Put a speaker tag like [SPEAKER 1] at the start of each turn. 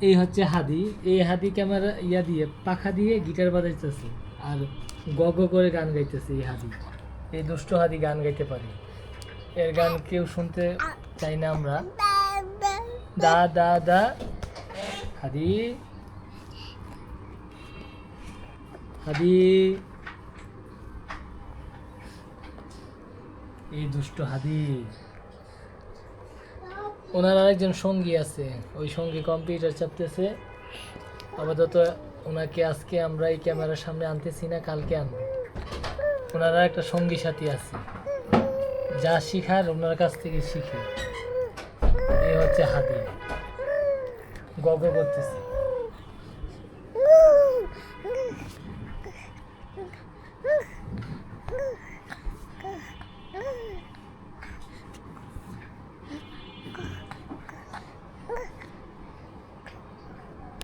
[SPEAKER 1] এই হচ্ছে হাদি। এই হাদি ক্যামেরা ইয়া দিয়ে, পাখা দিয়ে গিটার বাজাইতেছে। আর গ গ করে গান গাইতেছে এই হাদি। এই দুষ্ট হাদি গান গাইতে পারে। এর গান কেউ শুনতে চাই না আমরা। দা দা দা। হাদি। হাদি। এই দুষ্ট হাদি। ওনার আরেকজন সঙ্গী আছে, ওই সঙ্গী কম্পিউটার চাপতেছে। আপাতত ওনাকে আজকে আমরা এই ক্যামেরার সামনে আনতেছি না, কালকে আনব। ওনারা একটা সঙ্গী সাথী আছে, যা শিখার, ওনার কাছ থেকে শিখে। এই হচ্ছে হাতি গগ করতেছে।